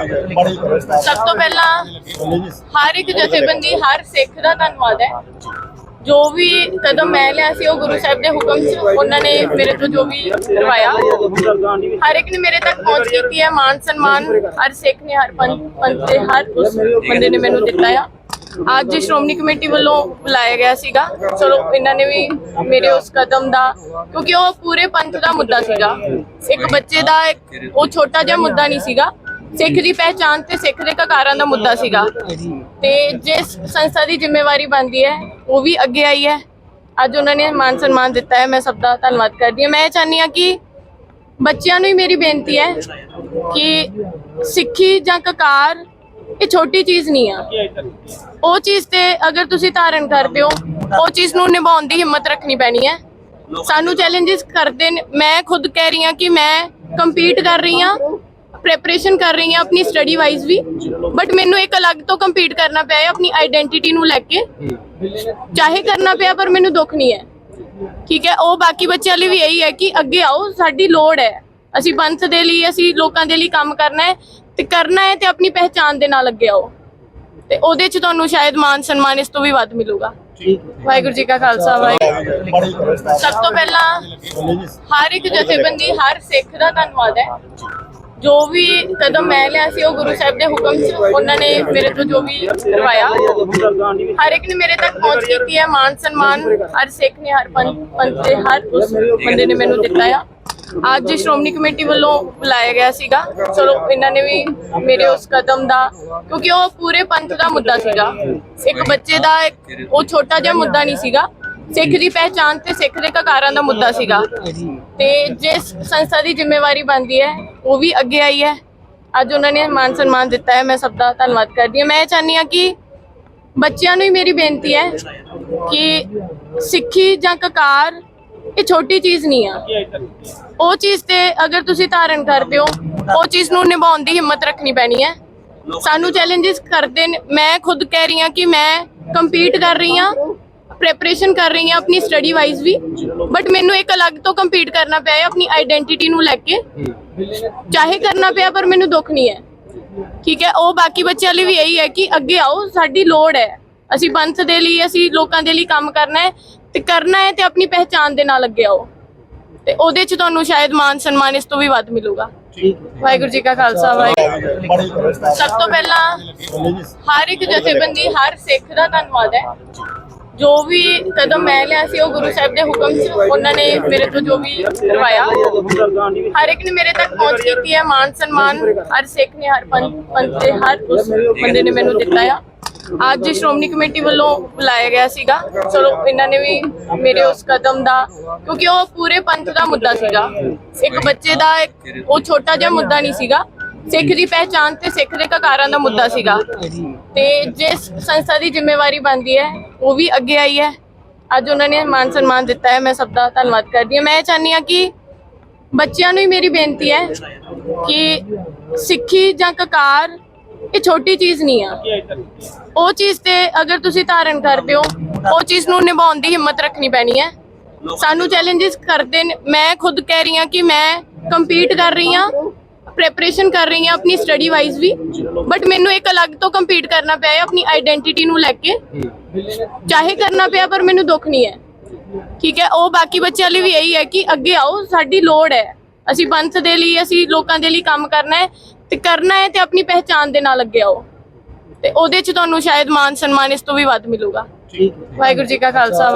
ਸਭ ਤੋਂ ਪਹਿਲਾਂ ਹਰ ਇੱਕ ਜਥੇਬੰਦੀ, ਹਰ ਸਿੱਖ ਦਾ ਧੰਨਵਾਦ ਹੈ। ਜੋ ਵੀ ਕਦਮ ਮੈਂ ਲਿਆ ਸੀ, ਉਹ ਗੁਰੂ ਸਾਹਿਬ ਦੇ ਹੁਕਮ ਸੀ ਉਹਨਾਂ ਨੇ ਮੇਰੇ ਤੋਂ ਜੋ ਵੀ ਕਰਵਾਇਆ। ਹਰ ਇੱਕ ਨੇ ਮੇਰੇ ਤੱਕ ਪਹੁੰਚ ਕੀਤੀ ਹੈ। ਮਾਨ ਸਨਮਾਨ ਹਰ ਸਿੱਖ ਨੇ, ਹਰ ਪੰਥ ਦੇ, ਹਰ ਉਸ ਬੰਦੇ ਨੇ ਮੈਨੂੰ ਦਿੱਤਾ ਆ। ਅੱਜ ਸ਼੍ਰੋਮਣੀ ਕਮੇਟੀ ਵੱਲੋਂ ਬੁਲਾਇਆ ਗਿਆ ਸੀਗਾ। ਚਲੋ, ਇਹਨਾਂ ਨੇ ਵੀ ਮੇਰੇ ਉਸ ਕਦਮ ਦਾ, ਕਿਉਂਕਿ ਉਹ ਪੂਰੇ ਪੰਥ ਦਾ ਮੁੱਦਾ ਸੀਗਾ। ਇੱਕ ਬੱਚੇ ਦਾ ਉਹ ਛੋਟਾ ਜਿਹਾ ਮੁੱਦਾ ਨਹੀਂ ਸੀਗਾ। ਸਿੱਖ ਦੀ ਪਹਿਚਾਨ ਤੇ ਸਿੱਖ ਦੇ ਕਕਾਰਾਂ ਦਾ ਮੁੱਦਾ ਸੀਗਾ। ਤੇ ਜਿਸ ਸੰਸਥਾ ਦੀ ਜ਼ਿੰਮੇਵਾਰੀ ਬਣਦੀ ਹੈ, ਉਹ ਵੀ ਅੱਗੇ ਆਈ ਹੈ। ਅੱਜ ਉਹਨਾਂ ਨੇ ਮਾਨ ਸਨਮਾਨ ਦਿੱਤਾ ਹੈ, ਮੈਂ ਸਭ ਦਾ ਧੰਨਵਾਦ ਕਰਦੀ ਹਾਂ। ਮੈਂ ਇਹ ਚਾਹੁੰਦੀ ਹਾਂ ਕਿ ਬੱਚਿਆਂ ਨੂੰ ਹੀ ਮੇਰੀ ਬੇਨਤੀ ਹੈ ਕਿ ਸਿੱਖੀ ਜਾਂ ਕਕਾਰ ਇਹ ਛੋਟੀ ਚੀਜ਼ ਨਹੀਂ ਆ। ਉਹ ਚੀਜ਼ ਤੇ ਅਗਰ ਤੁਸੀਂ ਧਾਰਨ ਕਰਦੇ ਹੋ, ਉਹ ਚੀਜ਼ ਨੂੰ ਨਿਭਾਉਣ ਦੀ ਹਿੰਮਤ ਰੱਖਣੀ ਪੈਣੀ ਹੈ। ਸਾਨੂੰ ਚੈਲੰਜਸ ਕਰਦੇ ਨੇ, ਮੈਂ ਖੁਦ ਕਹਿ ਰਹੀ ਹਾਂ ਕਿ ਮੈਂ ਕੰਪੀਟ ਕਰ ਰਹੀ ਹਾਂ। ਪ੍ਰੈਪਰੇਸ਼ਨ ਕਰ ਰਹੀ ਹਾਂ ਆਪਣੀ ਸਟੱਡੀ ਵਾਈਜ਼ ਵੀ। ਬਟ ਮੈਨੂੰ ਇੱਕ ਅਲੱਗ ਤੋਂ ਕੰਪੀਟ ਕਰਨਾ ਪਿਆ ਹੈ ਆਪਣੀ ਆਇਡੈਂਟੀਟੀ ਨੂੰ ਲੈ ਕੇ। ਚਾਹੇ ਕਰਨਾ ਪਿਆ, ਪਰ ਮੈਨੂੰ ਦੁੱਖ ਨਹੀਂ ਹੈ। ਠੀਕ ਹੈ, ਉਹ ਬਾਕੀ ਬੱਚਿਆਂ ਲਈ ਵੀ ਇਹੀ ਹੈ ਕਿ ਅੱਗੇ ਆਓ, ਸਾਡੀ ਲੋੜ ਹੈ। ਅਸੀਂ ਪੰਥ ਦੇ ਲਈ, ਅਸੀਂ ਲੋਕਾਂ ਦੇ ਲਈ ਕੰਮ ਕਰਨਾ ਹੈ ਤੇ ਕਰਨਾ ਹੈ ਤੇ ਆਪਣੀ ਪਹਿਚਾਨ ਦੇ ਨਾਲ ਅੱਗੇ ਆਓ। ਤੇ ਉਹਦੇ ਚ ਤੁਹਾਨੂੰ ਸ਼ਾਇਦ ਮਾਨ ਸਨਮਾਨ ਇਸ ਤੋਂ ਵੀ ਵੱਧ ਮਿਲੂਗਾ। ਵਾਹਿਗੁਰੂ ਜੀ ਕਾ ਖਾਲਸਾ, ਵਾਹਿਗੁਰੂ ਸਭ ਤੋਂ ਪਹਿਲਾਂ ਹਰ ਇੱਕ ਜਥੇਬੰਦੀ, ਹਰ ਸਿੱਖ ਦਾ ਧੰਨਵਾਦ ਹੈ। ਜੋ ਵੀ ਕਦਮ ਮੈਂ ਲਿਆ ਸੀ ਉਹ ਗੁਰੂ ਸਾਹਿਬ ਦੇ ਹੁਕਮ ਸੀ ਉਹਨਾਂ ਨੇ ਮੇਰੇ ਤੋਂ ਜੋ ਵੀ ਕਰਵਾਇਆ। ਹਰ ਇੱਕ ਨੇ ਮੇਰੇ ਤੱਕ ਪਹੁੰਚ ਕੀਤੀ ਹੈ, ਮਾਨ ਸਨਮਾਨ, ਹਰ ਸਿੱਖ ਨੇ, ਹਰ ਪੰਥ ਦੇ, ਹਰ ਉਸ ਬੰਦੇ ਨੇ ਮੈਨੂੰ ਦਿੱਤਾ ਆ। ਅੱਜ ਸ਼੍ਰੋਮਣੀ ਕਮੇਟੀ ਵੱਲੋਂ ਬੁਲਾਇਆ ਗਿਆ ਸੀਗਾ। ਚਲੋ, ਇਹਨਾਂ ਨੇ ਵੀ ਮੇਰੇ ਉਸ ਕਦਮ ਦਾ, ਕਿਉਂਕਿ ਉਹ ਪੂਰੇ ਪੰਥ ਦਾ ਮੁੱਦਾ ਸੀਗਾ। ਇੱਕ ਬੱਚੇ ਦਾ ਉਹ ਛੋਟਾ ਜਿਹਾ ਮੁੱਦਾ ਨਹੀਂ ਸੀਗਾ। ਸਿੱਖ ਦੀ ਪਹਿਚਾਨ ਤੇ ਸਿੱਖ ਦੇ ਕਕਾਰਾਂ ਦਾ ਮੁੱਦਾ ਸੀਗਾ। ਤੇ ਜਿਸ ਸੰਸਥਾ ਦੀ ਜ਼ਿੰਮੇਵਾਰੀ ਬਣਦੀ ਹੈ, ਉਹ ਵੀ ਅੱਗੇ ਆਈ ਹੈ। ਅੱਜ ਉਹਨਾਂ ਨੇ ਮਾਨ ਸਨਮਾਨ ਦਿੱਤਾ ਹੈ। ਮੈਂ ਸਭ ਦਾ ਧੰਨਵਾਦ ਕਰਦੀ ਹਾਂ। ਮੈਂ ਇਹ ਚਾਹੁੰਦੀ ਹਾਂ ਕਿ ਬੱਚਿਆਂ ਨੂੰ ਹੀ ਮੇਰੀ ਬੇਨਤੀ ਹੈ ਕਿ ਸਿੱਖੀ ਜਾਂ ਕਕਾਰ ਇਹ ਛੋਟੀ ਚੀਜ਼ ਨਹੀਂ ਆ। ਉਹ ਚੀਜ਼ ਤੇ ਅਗਰ ਤੁਸੀਂ ਧਾਰਨ ਕਰਦੇ ਹੋ, ਉਹ ਚੀਜ਼ ਨੂੰ ਨਿਭਾਉਣ ਦੀ ਹਿੰਮਤ ਰੱਖਣੀ ਪੈਣੀ ਹੈ। ਸਾਨੂੰ ਚੈਲੰਜਸ ਕਰਦੇ ਨੇ। ਮੈਂ ਖੁਦ ਕਹਿ ਰਹੀ ਹਾਂ ਕਿ ਮੈਂ ਕੰਪੀਟ ਕਰ ਰਹੀ ਹਾਂ। ਪ੍ਰੈਪਰੇਸ਼ਨ ਕਰ ਰਹੀ ਹਾਂ ਆਪਣੀ ਸਟੱਡੀ ਵਾਈਜ਼ ਵੀ। ਬਟ ਮੈਨੂੰ ਇੱਕ ਅਲੱਗ ਤੋਂ ਕੰਪੀਟ ਕਰਨਾ ਪਿਆ ਹੈ ਆਪਣੀ ਆਇਡੈਂਟੀਟੀ ਨੂੰ ਲੈ ਕੇ। ਚਾਹੇ ਕਰਨਾ ਪਿਆ, ਪਰ ਮੈਨੂੰ ਦੁੱਖ ਨਹੀਂ ਹੈ। ਠੀਕ ਹੈ, ਉਹ ਬਾਕੀ ਬੱਚਿਆਂ ਲਈ ਵੀ ਇਹੀ ਹੈ ਕਿ ਅੱਗੇ ਆਓ, ਸਾਡੀ ਲੋੜ ਹੈ। ਅਸੀਂ ਪੰਥ ਦੇ ਲਈ, ਅਸੀਂ ਲੋਕਾਂ ਦੇ ਲਈ ਕੰਮ ਕਰਨਾ ਹੈ ਤੇ ਕਰਨਾ ਹੈ ਤੇ ਆਪਣੀ ਪਹਿਚਾਨ ਦੇ ਨਾਲ ਅੱਗੇ ਆਓ। ਤੇ ਉਹਦੇ ਚ ਤੁਹਾਨੂੰ ਸ਼ਾਇਦ ਮਾਨ ਸਨਮਾਨ ਇਸ ਤੋਂ ਵੀ ਵੱਧ ਮਿਲੂਗਾ। ਵਾਹਿਗੁਰੂ ਜੀ ਕਾ ਖਾਲਸਾ, ਵਾਹਿਗੁਰੂ ਸਭ ਤੋਂ ਪਹਿਲਾਂ ਹਰ ਇੱਕ ਜਥੇਬੰਦੀ, ਹਰ ਸਿੱਖ ਦਾ ਧੰਨਵਾਦ ਹੈ। ਜੋ ਵੀ ਕਦਮ ਮੈਂ ਲਿਆ ਸੀ, ਉਹ ਗੁਰੂ ਸਾਹਿਬ ਦੇ ਹੁਕਮ ਸੀ ਉਹਨਾਂ ਨੇ ਮੇਰੇ ਤੋਂ ਜੋ ਵੀ ਕਰਵਾਇਆ। ਹਰ ਇੱਕ ਨੇ ਮੇਰੇ ਤੱਕ ਪਹੁੰਚ ਕੀਤੀ ਹੈ, ਮਾਨ ਸਨਮਾਨ, ਹਰ ਸਿੱਖ ਨੇ, ਹਰ ਪੰਥ ਦੇ, ਹਰ ਉਸ ਬੰਦੇ ਨੇ ਮੈਨੂੰ ਦਿੱਤਾ ਆ। ਅੱਜ ਸ਼੍ਰੋਮਣੀ ਕਮੇਟੀ ਵੱਲੋਂ ਬੁਲਾਇਆ ਗਿਆ ਸੀਗਾ। ਚਲੋ, ਇਹਨਾਂ ਨੇ ਵੀ ਮੇਰੇ ਉਸ ਕਦਮ ਦਾ, ਕਿਉਂਕਿ ਉਹ ਪੂਰੇ ਪੰਥ ਦਾ ਮੁੱਦਾ ਸੀਗਾ। ਇੱਕ ਬੱਚੇ ਦਾ ਉਹ ਛੋਟਾ ਜਿਹਾ ਮੁੱਦਾ ਨਹੀਂ ਸੀਗਾ। ਸਿੱਖ ਦੀ ਪਹਿਚਾਨ ਤੇ ਸਿੱਖ ਦੇ ਕਕਾਰਾਂ ਦਾ ਮੁੱਦਾ ਸੀਗਾ। ਤੇ ਜਿਸ ਸੰਸਥਾ ਦੀ ਜ਼ਿੰਮੇਵਾਰੀ ਬਣਦੀ ਹੈ, ਉਹ ਵੀ ਅੱਗੇ ਆਈ ਹੈ। ਅੱਜ ਉਹਨਾਂ ਨੇ ਮਾਨ ਸਨਮਾਨ ਦਿੱਤਾ ਹੈ। ਮੈਂ ਸਭ ਦਾ ਧੰਨਵਾਦ ਕਰਦੀ ਹਾਂ। ਮੈਂ ਇਹ ਚਾਹੁੰਦੀ ਹਾਂ ਕਿ ਬੱਚਿਆਂ ਨੂੰ ਹੀ ਮੇਰੀ ਬੇਨਤੀ ਹੈ ਕਿ ਸਿੱਖੀ ਜਾਂ ਕਕਾਰ ਇਹ ਛੋਟੀ ਚੀਜ਼ ਨਹੀਂ ਆ। ਉਹ ਚੀਜ਼ ਤੇ ਅਗਰ ਤੁਸੀਂ ਧਾਰਨ ਕਰਦੇ ਹੋ, ਉਹ ਚੀਜ਼ ਨੂੰ ਨਿਭਾਉਣ ਦੀ ਹਿੰਮਤ ਰੱਖਣੀ ਪੈਣੀ ਹੈ। ਸਾਨੂੰ ਚੈਲੰਜਸ ਕਰਦੇ ਨੇ। ਮੈਂ ਖੁਦ ਕਹਿ ਰਹੀ ਹਾਂ ਕਿ ਮੈਂ ਕੰਪੀਟ ਕਰ ਰਹੀ ਹਾਂ। ਪ੍ਰੈਪਰੇਸ਼ਨ ਕਰ ਰਹੀ ਹਾਂ ਆਪਣੀ ਸਟੱਡੀ ਵਾਈਜ਼ ਵੀ। ਬਟ ਮੈਨੂੰ ਇੱਕ ਅਲੱਗ ਤੋਂ ਕੰਪੀਟ ਕਰਨਾ ਪਿਆ ਹੈ ਆਪਣੀ ਆਇਡੈਂਟੀਟੀ ਨੂੰ ਲੈ ਕੇ। ਚਾਹੇ ਕਰਨਾ ਪਿਆ ਪਰ ਮੈਨੂੰ ਦੁੱਖ ਨਹੀਂ ਹੈ। ਠੀਕ ਹੈ ਉਹ ਬਾਕੀ ਬੱਚਿਆਂ ਲਈ ਵੀ ਇਹੀ ਹੈ ਕਿ ਅੱਗੇ ਆਓ ਸਾਡੀ ਲੋੜ ਹੈ। ਅਸੀਂ ਪੰਥ ਦੇ ਲਈ ਅਸੀਂ ਲੋਕਾਂ ਦੇ ਲਈ ਕੰਮ ਕਰਨਾ ਹੈ। ਤੇ ਕਰਨਾ ਹੈ ਤੇ ਆਪਣੀ ਪਹਿਚਾਨ ਦੇ ਨਾਲ ਅੱਗੇ ਆਓ। ਤੇ ਉਹਦੇ ਚ ਤੁਹਾਨੂੰ ਸ਼ਾਇਦ ਮਾਨ ਸਨਮਾਨ ਇਸ ਤੋਂ ਵੀ ਵੱਧ ਮਿਲੂਗਾ। ਵਾਹਿਗੁਰੂ ਜੀ ਕਾ ਖਾਲਸਾ